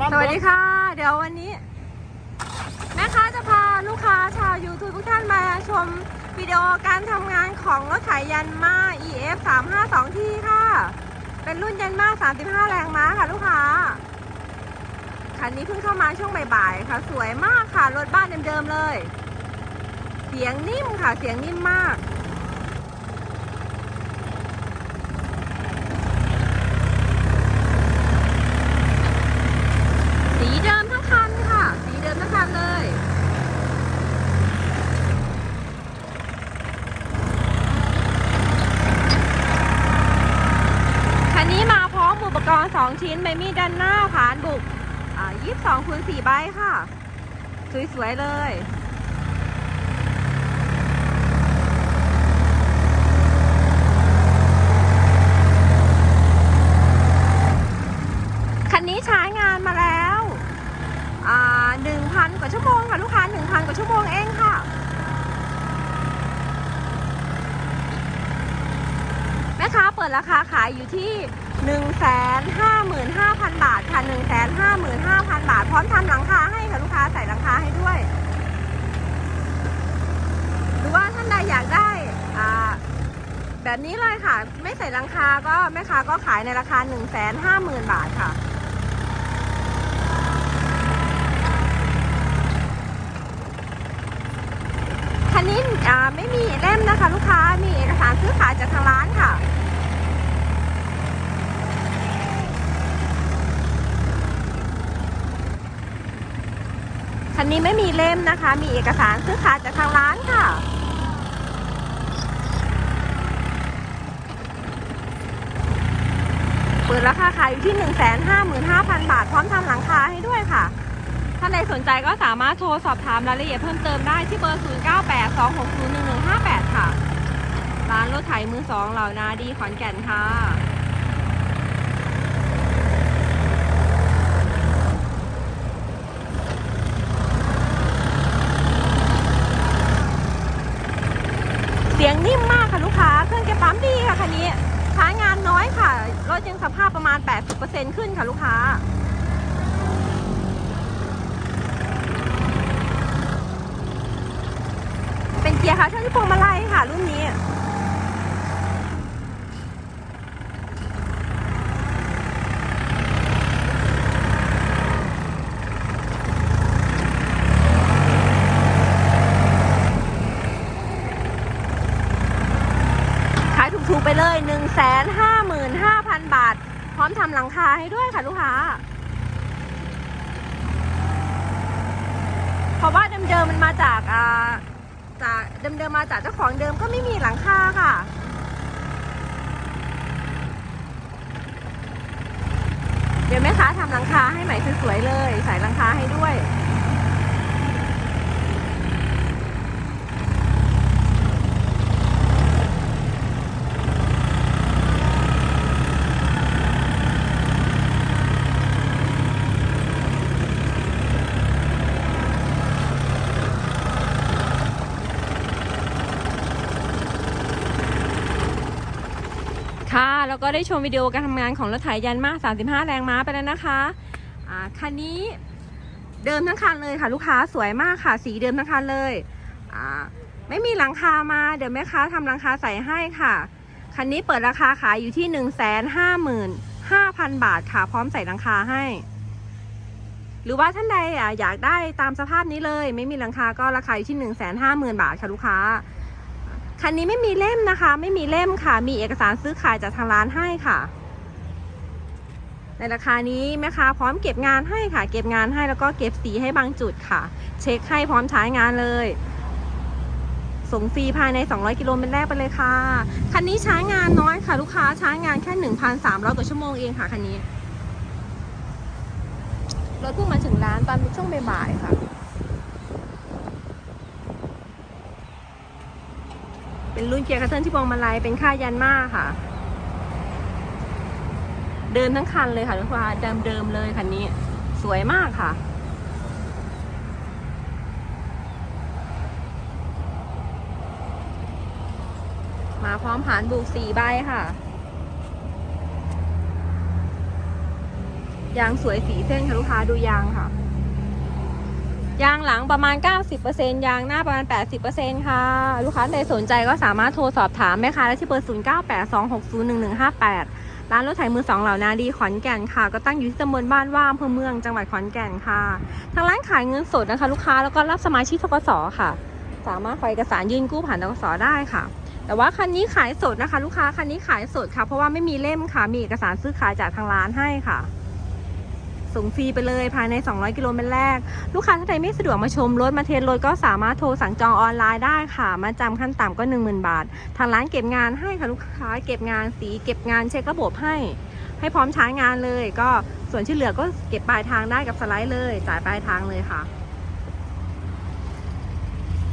สวัสดีค่ะ เดี๋ยววันนี้ แม่ค้าจะพาลูกค้าชาว YouTube ทุกท่านมาชมวิดีโอการทำงานของรถไถยันมา EF 352ที่ค่ะ เป็นรุ่นยันมา 35 แรงม้าค่ะลูกค้า คันนี้เพิ่งเข้ามาช่วงบ่ายๆค่ะ สวยมากค่ะ รถบ้านเดิมๆเลย เสียงนิ่มค่ะ เสียงนิ่มมาก สีเดิมทั้งคันค่ะ สีเดิมทั้งคันเลย คันนี้มาพร้อมอุปกรณ์ 2 ชิ้นใบมีดด้านหน้าผานบุกอ่า22คูณ4ใบค่ะ สวย ๆ เลย คันนี้ใช้งานมาแล้ว อ่าหนึ่งพันกว่าชั่วโมงค่ะลูกค้าหนึ่งพันกว่าชั่วโมงเองค่ะ แม่ค้าเปิดราคาขายอยู่ที่1 5 5 0 0 0 บาทค่ะ 1 5 5 0 0 0 บาท พร้อมทำหลังคาให้ค่ะลูกค้าใส่หลังคาให้ด้วย หรือว่าท่านใดอยากได้อ่าแบบนี้เลยค่ะ ไม่ใส่หลังคาก็แม่ค้าก็ขายในราคา 1 5 0 0 0 0 บาทค่ะคันนี้ไม่มีเล่มนะคะ ลูกค้ามีเอกสารซื้อขายจากทางร้านค่ะ คั นี้ไม่มีเล่มนะคะ มีเอกสารซื้อขายจากทางร้านค่ะ เปิดราคาขายอยู่ที่ 155,000 บาท พร้อมทำหลังคาให้ด้วยค่ะ ท่านใดสนใจก็สามารถโทรสอบถามรายละเอียดเพิ่มเติมได้ที่เบอร์ 0982601158 ค่ะ ร้านรถไถมือสองเหล่านาดีขอนแก่นค่ะ เสียงนิ่มมากค่ะลูกค้า เครื่องเก็บปั๊มดี คันนี้ใช้งานน้อยค่ะ รถยังสภาพประมาณ 80%ขึ้นค่ะลูกค้า เป็นเกียร์ค่ะช่างที่พวงมาลัยค่ะ รุ่นนี้ ขายถูกๆไป เลย 1 5 5 0 0 0 บาท พร้อมทำหลังคาให้ด้วยค่ะลูกค้า เพราะว่าเดิมๆมันมาจากอ่าจากเดิมๆมาจากเจ้าของเดิมก็ไม่มีหลังคาค่ะเดี๋ยวแม่ค้าทำหลังคาให้ใหม่สวยๆเลย ใส่หลังคาให้ด้วย ค่ะ แล้วก็ได้ชมวิดีโอการทำงานของรถไถยันมา 35 แรงม้าไปแล้วนะคะอ่าคันนี้เดิมทั้งคันเลยค่ะ ลูกค้าสวยมากค่ะ สีเดิมทั้งคันเลยอ่าไม่มีหลังคามาเดี๋ยวแม่ค้าทำหลังคาใส่ให้ค่ะ คันนี้เปิดราคาขายอยู่ที่ 1 5 5 0 0 0 บาทค่ะ พร้อมใส่หลังคาให้ หรือว่าท่านใดอะอยากได้ตามสภาพนี้เลย ไม่มีหลังคาก็ราคาอยู่ที่ 1 5 0 0 0 0 บาทค่ะลูกค้า คันนี้ไม่มีเล่มนะคะ ไม่มีเล่มค่ะ มีเอกสารซื้อขายจากทางร้านให้ค่ะ ในราคานี้แม่ค้าพร้อมเก็บงานให้ค่ะ เก็บงานให้แล้วก็เก็บสีให้บางจุดค่ะ เช็คให้พร้อมใช้งานเลยส่งฟรีภายใน 200 กิโลเมตรแรกไปเลยค่ะ คันนี้ใช้งานน้อยค่ะ ลูกค้าใช้งานแค่ 1,300 กว่าชั่วโมงเองค่ะ คันนี้ รถเพิ่งมาถึงร้านตอนช่วงบ่ายๆค่ะ เป็นรุ่นเกียร์คัตเทิลที่พวงมาลัยเป็นค่ายันมาค่ะ เดิมทั้งคันเลยค่ะทุกคนเดิมเดิมๆเลยคันนี้ สวยมากค่ะมาพร้อมผานบุกสี่ใบค่ะ ยางสวยสีเส้นค่ะลูกค้าดูยางค่ะ ยางหลังประมาณ 90%ยางหน้าประมาณ 80%ค่ะ ลูกค้าใดสนใจก็สามารถโทรสอบถามแม่ค้าได้ที่เบอร์ 0982601158 ร้านรถไถมือสองเหล่านาดีขอนแก่นค่ะ ก็ตั้งอยู่ที่ตำบลบ้านว่าอำเภอเมืองจังหวัดขอนแก่นค่ะ ทางร้านขายเงินสดนะคะ ลูกค้าแล้วก็รับสมาชิกทกสค่ะ สามารถขอเอกสารยื่นกู้ผ่านทกสได้ค่ะ แต่ว่าคันนี้ขายสดนะคะ ลูกค้าคันนี้ขายสดค่ะ เพราะว่าไม่มีเล่มค่ะ มีเอกสารซื้อขายจากทางร้านให้ค่ะ ส่งฟรีไปเลยภายใน 200 กิโลเมตรแรก ลูกค้าท่านใดไม่สะดวกมาชมรถมาเทสรถก็สามารถโทรสั่งจองออนไลน์ได้ค่ะ มาจำขั้นต่ำก็ 10,000 บาท ทางร้านเก็บงานให้ค่ะลูกค้าเก็บงานสีเก็บงานเช็คระบบให้ ให้พร้อมใช้งานเลย ก็ส่วนที่เหลือก็เก็บปลายทางได้กับสไลด์เลย จ่ายปลายทางเลยค่ะ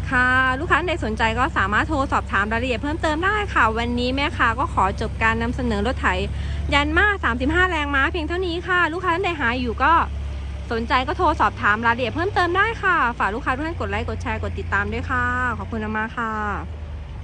ค่ะลูกค้าท่านใดสนใจก็สามารถโทรสอบถามรายละเอียดเพิ่มเติมได้ค่ะ วันนี้แม่ค้าก็ขอจบการนำเสนอรถไถ ยันมา35 แรงม้าเพียงเท่านี้ค่ะ ลูกค้าท่านใดหาอยู่ก็สนใจก็โทรสอบถามรายละเอียดเพิ่มเติมได้ค่ะ ฝากลูกค้าทุกท่านกดไลค์ กดแชร์ กดติดตามด้วยค่ะ ขอบคุณมากค่ะ